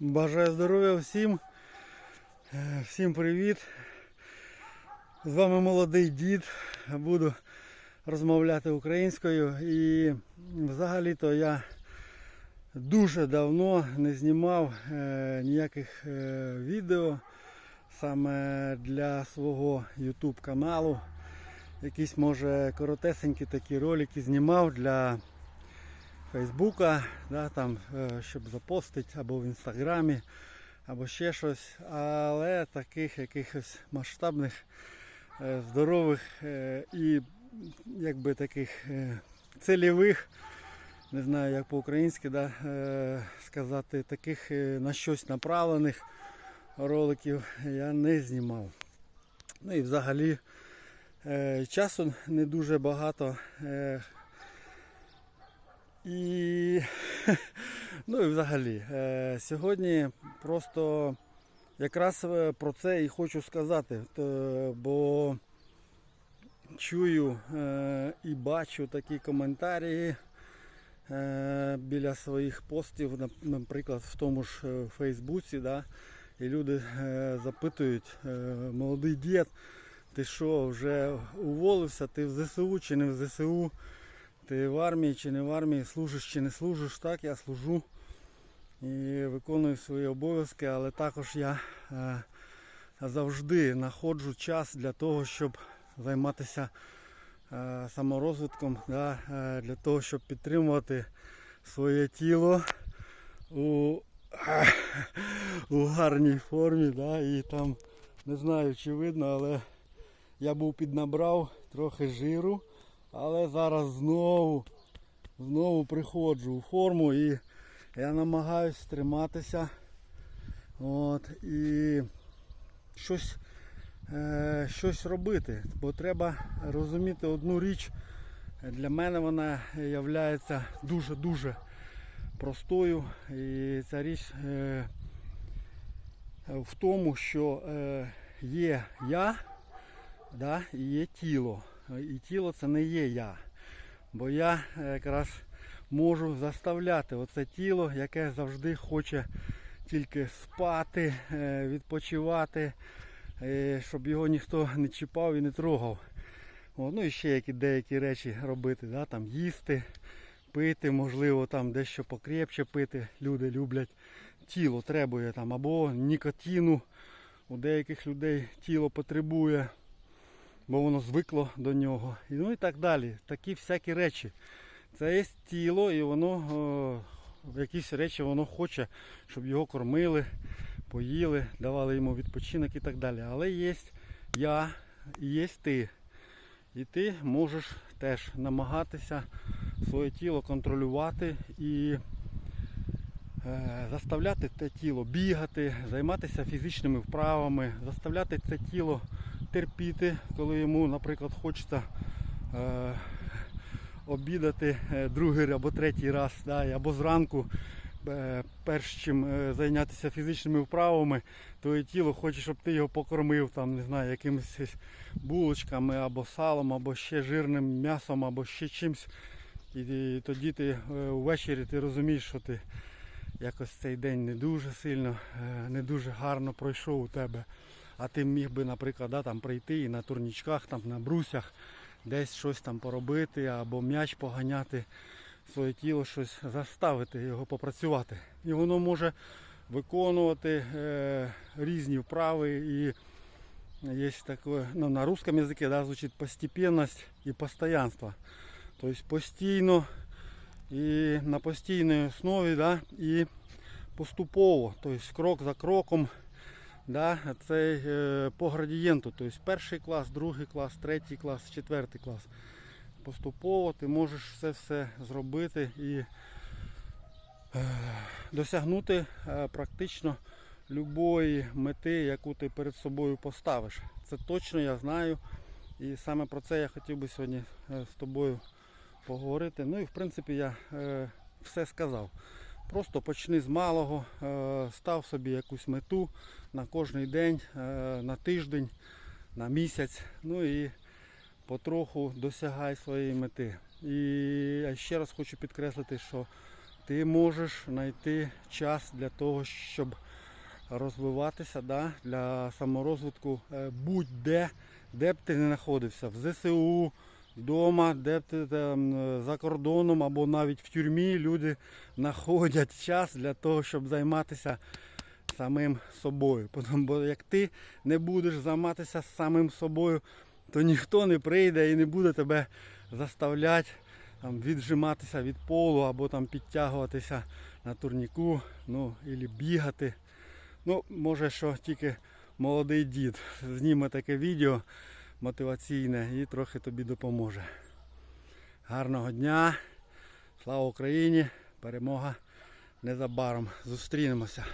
Бажаю здоров'я всім. Е, Всім привіт. З вами молодий дід. Буду розмовляти українською. І взагалі-то я дуже давно не знімав е, ніяких е, відео саме для свого YouTube каналу. Якісь може коротесенькі такі ролики знімав для Фейсбука, да, там, е, щоб запостити або в інстаграмі, або ще щось. Але таких якихось масштабних, е, здорових е, і якби таких цільових, не знаю як по-українськи да, сказати, таких на щось направлених роликів я не знімав. Ну і взагалі часу не дуже багато. Е, і, ну і взагалі, е, сьогодні просто якраз е, про це і хочу сказати, бо чую е, і бачу такі коментарі е, біля своїх постів, наприклад, в тому ж е, Фейсбуці, да, і люди е, запитують, е, молодий дід, ти що, вже уволився, ти в ЗСУ чи не в ЗСУ? Ти в армії чи не в армії, служиш чи не служиш, так, я служу і виконую свої обов'язки, але також я е, завжди знаходжу час для того, щоб займатися е, саморозвитком, да, е, для того, щоб підтримувати своє тіло у, у гарній формі. Да, і там не знаю, чи видно, але я був піднабрав трохи жиру. Але зараз знову, знову приходжу у форму і я намагаюсь триматися. От, і щось, е, щось робити. Бо треба розуміти одну річ. Для мене вона є дуже-дуже простою. І ця річ е, в тому, що е, є я да, і є тіло. І тіло це не є я. Бо я якраз можу заставляти оце тіло, яке завжди хоче тільки спати, е, відпочивати, е, щоб його ніхто не чіпав і не трогав. Ну і ще які деякі речі робити, да, там їсти, пити, можливо, там дещо покрепче пити. Люди люблять. Тіло требує там або нікотину. У деяких людей тіло потребує бо воно звикло до нього. І, ну і так далі. Такі всякі речі. Це є тіло і воно о, якісь речі воно хоче, щоб його кормили, поїли, давали йому відпочинок і так далі. Але є я і є ти. І ти можеш теж намагатися своє тіло контролювати і е, заставляти те тіло бігати, займатися фізичними вправами, заставляти це тіло терпіти, коли йому, наприклад, хочеться е, обідати е, другий або третій раз, да, або зранку, е, перш чим е, зайнятися фізичними вправами, твоє тіло хоче, щоб ти його покормив там, не знаю, якимись булочками або салом, або ще жирним м'ясом, або ще чимось. І, тоді ти е, ввечері ти розумієш, що ти якось цей день не дуже сильно, е, не дуже гарно пройшов у тебе. А ти міг би, наприклад, да, там прийти і на турнічках, там, на брусях десь щось там поробити, або м'яч поганяти, своє тіло щось заставити його попрацювати. І воно може виконувати е, різні вправи. І є таке, ну, на русском язикі да, звучить постепенність і постоянство. Тобто постійно і на постійній основі да, і поступово, тобто крок за кроком. Да, це е, по градієнту, тобто перший клас, другий клас, третій клас, четвертий клас. Поступово ти можеш це все зробити і е, досягнути е, практично любої мети, яку ти перед собою поставиш. Це точно я знаю. І саме про це я хотів би сьогодні з тобою поговорити. Ну і в принципі я все сказав. Просто почни з малого, е, став собі якусь мету на кожний день, е, на тиждень, на місяць. Ну і потроху досягай своєї мети. І я ще раз хочу підкреслити, що ти можеш знайти час для того, щоб розвиватися да, для саморозвитку е, будь-де, де б ти не знаходився, в ЗСУ, вдома, де ти там, е, за кордоном або навіть в тюрмі люди знаходять час для того, щоб займатися самим собою. Бо як ти не будеш займатися самим собою, то ніхто не прийде і не буде тебе заставляти там, віджиматися від полу або там підтягуватися на турніку, ну, або бігати. Ну, може, що тільки молодий дід зніме таке відео мотиваційне і трохи тобі допоможе. Гарного дня! Слава Україні! Перемога незабаром. Зустрінемося.